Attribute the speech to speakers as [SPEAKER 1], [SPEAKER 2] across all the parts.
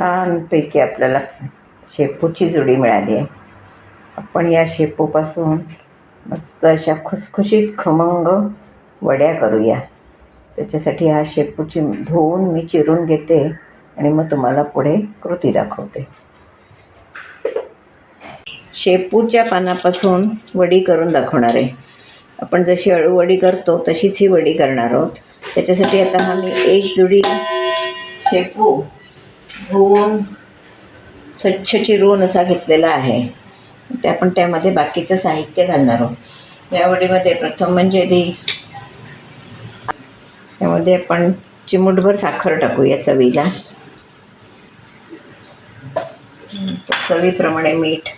[SPEAKER 1] छानपैकी आपल्याला शेपूची जुडी मिळाली आहे. आपण या शेपूपासून मस्त अशा खुसखुशीत खमंग वड्या करूया. त्याच्यासाठी हा शेपूची धुवून मी चिरून घेते आणि मग तुम्हाला पुढे कृती दाखवते. शेपूच्या पानापासून वडी करून दाखवणार आहे. आपण जशी अळूवडी करतो तशीच ही वडी करणार आहोत. त्याच्यासाठी आता हा मी एक जुडी शेपू धुवून स्वच्छ चिरून असा घेतलेला आहे. ते आपण त्यामध्ये बाकीचं साहित्य घालणार आहोत. या वडीमध्ये प्रथम म्हणजे ती त्यामध्ये आपण चिमूटभर साखर टाकूया चवीला. चवीप्रमाणे मीठ.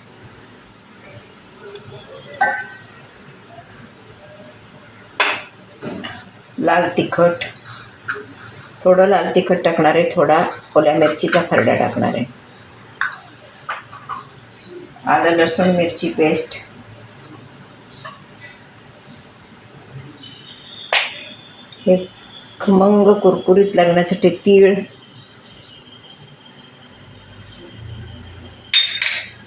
[SPEAKER 1] लाल तिखट. थोडं लाल तिखट टाकणार आहे थोडा ओल्या मिरचीचा खरडा टाकणार आहे. आलं लसूण मिरची पेस्ट. हे खमंग कुरकुरीत लागण्यासाठी तीळ.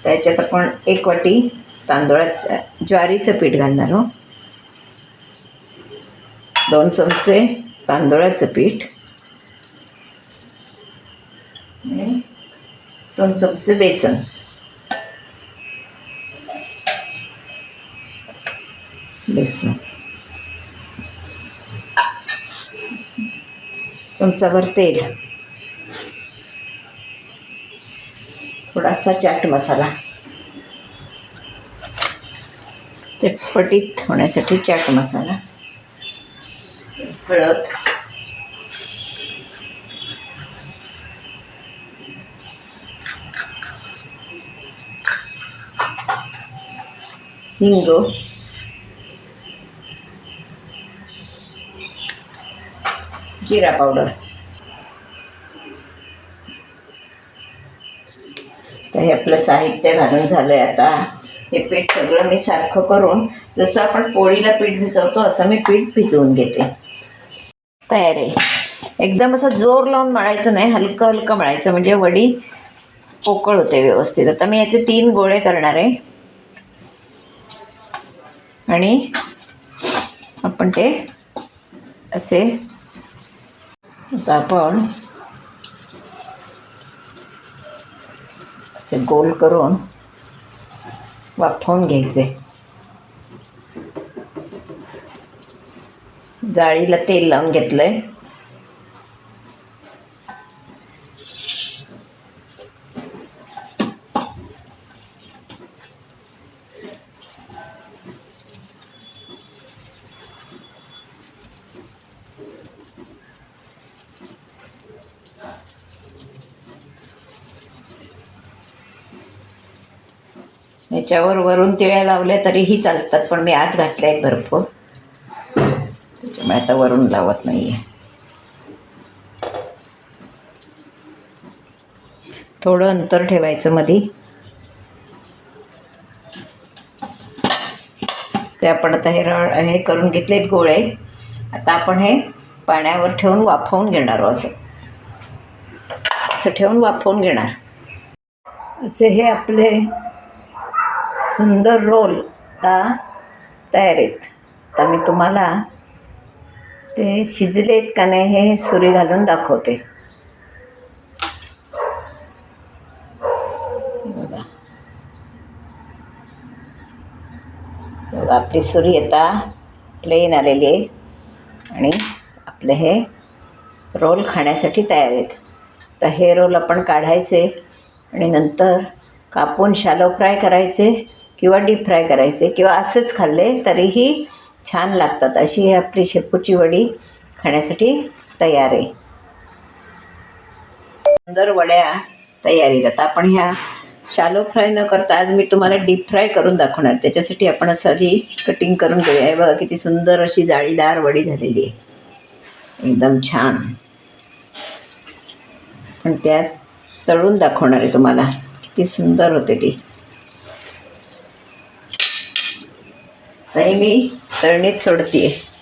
[SPEAKER 1] त्याच्यात आपण एक वाटी तांदूळाचं ज्वारीचं पीठ घालणार हो दोन चमचे तांदूळाचं पीठ. आणि दोन चमचे बेसन. बेसन. चमचाभर तेल. थोडासा चाट मसाला. चटपटीत होण्यासाठी चाट मसाला. हळद. हिंग जिरा पावडर तर हे आपलं साहित्य घालून झालं आहे आता. हे पीठ सगळं मी सारखं करून जसं आपण पोळीला पीठ भिजवतो असं मी पीठ भिजवून घेते. तयार आहे. एकदम असं जोर लावून मळायचं नाही हलकं हलकं मळायचं. म्हणजे वडी पोकळ होते व्यवस्थित. आता मी याचे तीन गोळे करणार आहे. आणि आपण ते असे आता आपण असे गोल करून वाफवून घ्यायचे. जाळीला तेल लावून घेतलं आहे याच्यावर वरून तिळ्या लावल्या तरीही चालतात पण मी आत घातल्या आहेत भरपूर. त्याच्यामुळे आता वरून लावत नाही आहे थोडं अंतर ठेवायचं मधी. ते आपण आता हे रळ हे करून घेतलेत गोळे. आता आपण हे पाण्यावर ठेवून वाफवून घेणार हो असं. असं ठेवून वाफवून घेणार. असे हे आपले सुंदर रोल आता तयार आहेत. आता मी तुम्हाला ते शिजलेत का नाही हे सुरी घालून दाखवते. बघा. बघा आपली सुरी आता प्लेन आलेली आहे. आणि आपले हे रोल खाण्यासाठी तयार आहेत. तर हे रोल आपण काढायचे आणि नंतर कापून शालो फ्राय करायचे किंवा डीप फ्राय करायचे किंवा असेच खाल्ले तरीही छान लागतात. अशी ही आपली शेपूची वडी खाण्यासाठी तयार आहे. सुंदर वड्या तयारी जातात. आपण ह्या शालो फ्राय न करता आज मी तुम्हाला डीप फ्राय करून दाखवणार. त्याच्यासाठी आपण असं आधी कटिंग करून घेऊया. बघा किती सुंदर अशी जाळीदार वडी झालेली आहे. एकदम छान. पण त्याच तळून दाखवणार आहे तुम्हाला. किती सुंदर होते ती. आणि मी तळणीत आहे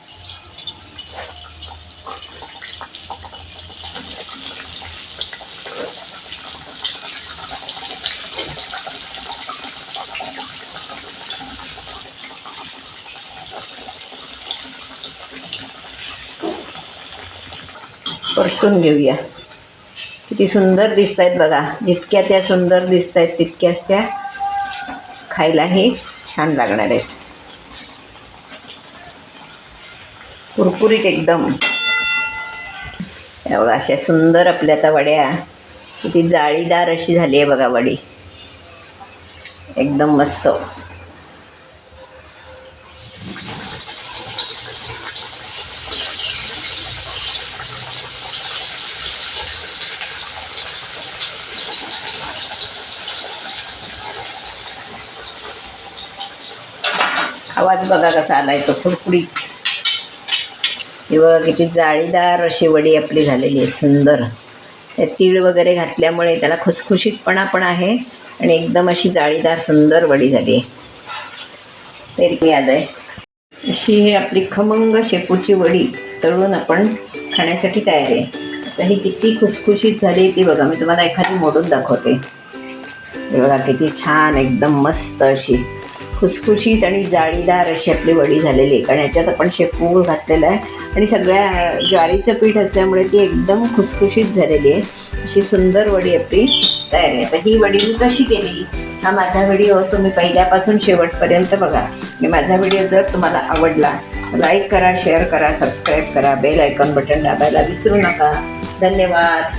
[SPEAKER 1] परतून घेऊया. किती सुंदर दिसत आहेत बघा. जितक्या त्या सुंदर दिसत आहेत तितक्याच त्या खायलाही छान लागणार आहेत. कुरकुरीत एकदम. बघा अशा सुंदर आपल्या आता वड्या. किती जाळीदार अशी झाली आहे बघा वडी. एकदम मस्त. आवाज बघा कसा आलाय तो कुरकुरीत किंवा किती जाळीदार अशी वडी आपली झालेली आहे सुंदर. त्यात तीळ वगैरे घातल्यामुळे त्याला खुसखुशीतपणा पण आहे आणि एकदम अशी जाळीदार सुंदर वडी झाली आहे. तरी याद आहे. अशी ही आपली खमंग शेपूची वडी तळून आपण खाण्यासाठी तयार आहे. तर ही किती खुसखुशीत झाली ती बघा मी तुम्हाला एखादी मोडून दाखवते. बघा किती छान एकदम मस्त अशी. खुसखुशीत आणि जाळीदार अशी आपली वडी झालेली आहे. कारण याच्यात आपण शेपू घातलेला आहे. आणि सगळ्या ज्वारीचं पीठ असल्यामुळे ती एकदम खुसखुशीत झालेली आहे. अशी सुंदर वडी आपली तयार आहे. तर ही वडी मी कशी केली हा माझा व्हिडिओ तुम्ही पहिल्यापासून शेवटपर्यंत बघा. आणि माझा व्हिडिओ जर तुम्हाला आवडला लाईक करा शेअर करा सबस्क्राईब करा बेल आयकॉन बटन दाबायला विसरू नका. धन्यवाद.